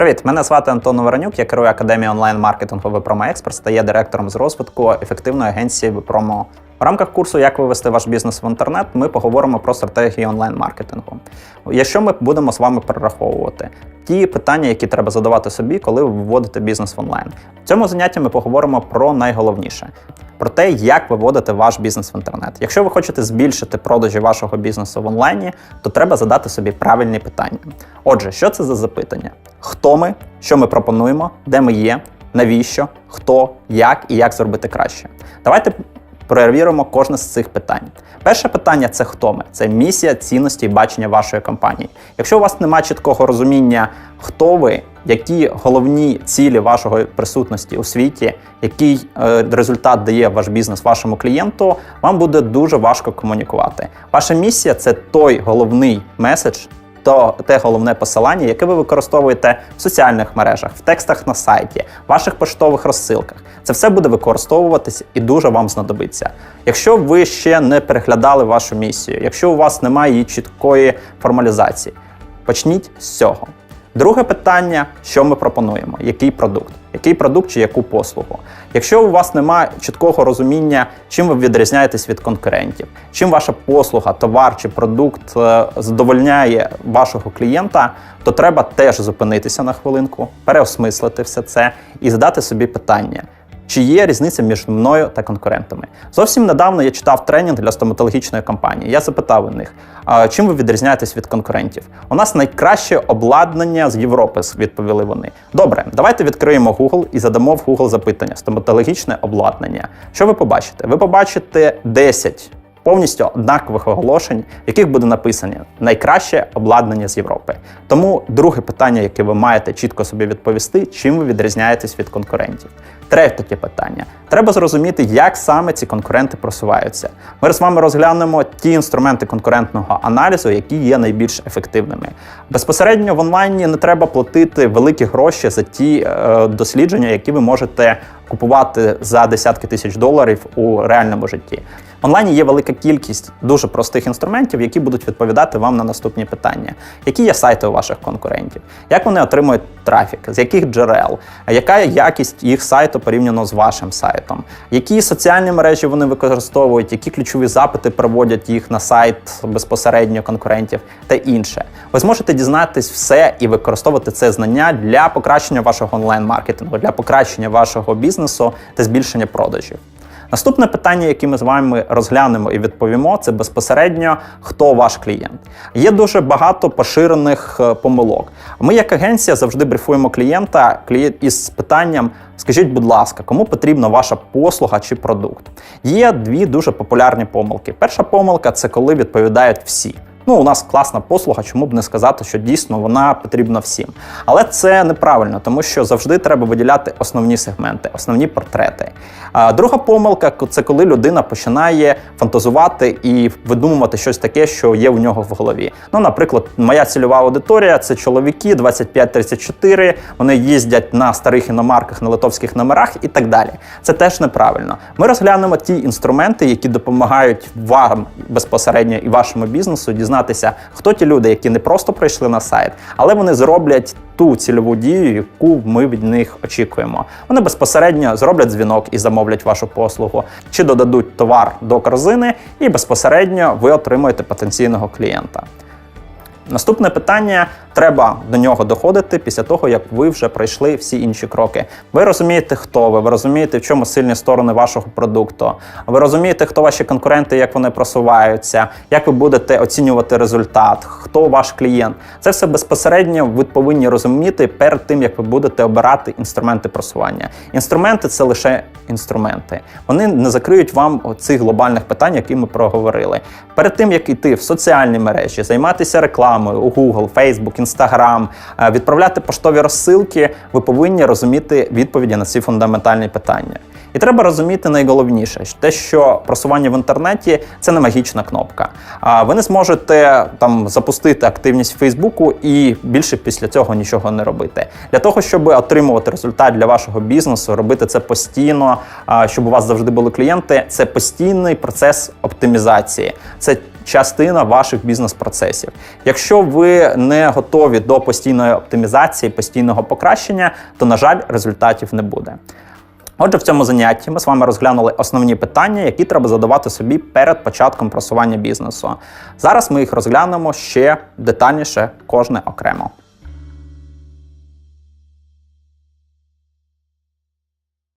Привіт, мене звати Антон Воронюк, я керую академією онлайн-маркетингу Випромо Експертс та є директором з розвитку ефективної агенції Випромо. В рамках курсу Як вивести ваш бізнес в інтернет, ми поговоримо про стратегії онлайн-маркетингу. Якщо ми будемо з вами перераховувати ті питання, які треба задавати собі, коли ви вводите бізнес в онлайн. В цьому занятті ми поговоримо про найголовніше. Про те, як виводити ваш бізнес в інтернет. Якщо ви хочете збільшити продажі вашого бізнесу в онлайні, то треба задати собі правильні питання. Отже, що це за запитання? Хто ми, що ми пропонуємо, де ми є, навіщо, хто, як і як зробити краще. Давайте перевіримо кожне з цих питань. Перше питання це хто ми? Це місія, цінності і бачення вашої компанії. Якщо у вас немає чіткого розуміння, хто ви, які головні цілі вашої присутності у світі, який е, результат дає ваш бізнес вашому клієнту, вам буде дуже важко комунікувати. Ваша місія це той головний меседж. То те головне посилання, яке ви використовуєте в соціальних мережах, в текстах на сайті, ваших поштових розсилках. Це все буде використовуватись і дуже вам знадобиться. Якщо ви ще не переглядали вашу місію, якщо у вас немає її чіткої формалізації, почніть з цього. Друге питання: що ми пропонуємо? Який продукт? Який продукт чи яку послугу? Якщо у вас немає чіткого розуміння, чим ви відрізняєтесь від конкурентів, чим ваша послуга, товар чи продукт е, задовольняє вашого клієнта, то треба теж зупинитися на хвилинку, переосмислити все це і задати собі питання. Чи є різниця між мною та конкурентами? Зовсім недавно я читав тренінг для стоматологічної компанії. Я запитав у них, чим ви відрізняєтесь від конкурентів? У нас найкраще обладнання з Європи, відповіли вони. Добре, давайте відкриємо Google і задамо в Google запитання стоматологічне обладнання. Що ви побачите? Ви побачите 10 повністю однакових оголошень, в яких буде написано найкраще обладнання з Європи. Тому друге питання, яке ви маєте чітко собі відповісти, чим ви відрізняєтесь від конкурентів. Третє питання: треба зрозуміти, як саме ці конкуренти просуваються. Ми з вами розглянемо ті інструменти конкурентного аналізу, які є найбільш ефективними. Безпосередньо в онлайні не треба платити великі гроші за ті е, дослідження, які ви можете купувати за десятки тисяч доларів у реальному житті. Онлайні є велика кількість дуже простих інструментів, які будуть відповідати вам на наступні питання: які є сайти у ваших конкурентів, як вони отримують трафік, з яких джерел, яка якість їх сайту порівняно з вашим сайтом, які соціальні мережі вони використовують, які ключові запити приводять їх на сайт безпосередньо конкурентів? Та інше. Ви зможете дізнатись все і використовувати це знання для покращення вашого онлайн-маркетингу, для покращення вашого бізнесу та збільшення продажів. Наступне питання, яке ми з вами розглянемо і відповімо, це безпосередньо хто ваш клієнт. Є дуже багато поширених е, помилок. Ми, як агенція, завжди брифуємо клієнта із питанням: скажіть, будь ласка, кому потрібна ваша послуга чи продукт? Є дві дуже популярні помилки. Перша помилка це коли відповідають всі. Ну, у нас класна послуга, чому б не сказати, що дійсно вона потрібна всім. Але це неправильно, тому що завжди треба виділяти основні сегменти, основні портрети. А друга помилка це коли людина починає фантазувати і видумувати щось таке, що є у нього в голові. Ну, наприклад, моя цільова аудиторія це чоловіки 25-34, вони їздять на старих іномарках, на литовських номерах і так далі. Це теж неправильно. Ми розглянемо ті інструменти, які допомагають вам безпосередньо і вашому бізнесу дізнатися, хто ті люди, які не просто прийшли на сайт, але вони зроблять ту цільову дію, яку ми від них очікуємо. Вони безпосередньо зроблять дзвінок і замовлять вашу послугу, чи додадуть товар до корзини, і безпосередньо ви отримуєте потенційного клієнта. Наступне питання треба до нього доходити після того, як ви вже пройшли всі інші кроки. Ви розумієте, хто ви, ви розумієте, в чому сильні сторони вашого продукту. Ви розумієте, хто ваші конкуренти, як вони просуваються, як ви будете оцінювати результат, хто ваш клієнт. Це все безпосередньо ви повинні розуміти перед тим, як ви будете обирати інструменти просування. Інструменти це лише інструменти. Вони не закриють вам цих глобальних питань, які ми проговорили. Перед тим як йти в соціальні мережі, займатися рекламою у Google, Facebook, Instagram, е, відправляти поштові розсилки, ви повинні розуміти відповіді на ці фундаментальні питання. І треба розуміти найголовніше, те, що просування в інтернеті це не магічна кнопка. А ви не зможете там запустити активність в Фейсбуку і більше після цього нічого не робити. Для того, щоб отримувати результат для вашого бізнесу, робити це постійно, щоб у вас завжди були клієнти. Це постійний процес оптимізації. Це частина ваших бізнес-процесів. Якщо ви не готові до постійної оптимізації, постійного покращення, то, на жаль, результатів не буде. Отже, в цьому занятті ми з вами розглянули основні питання, які треба задавати собі перед початком просування бізнесу. Зараз ми їх розглянемо ще детальніше, кожне окремо.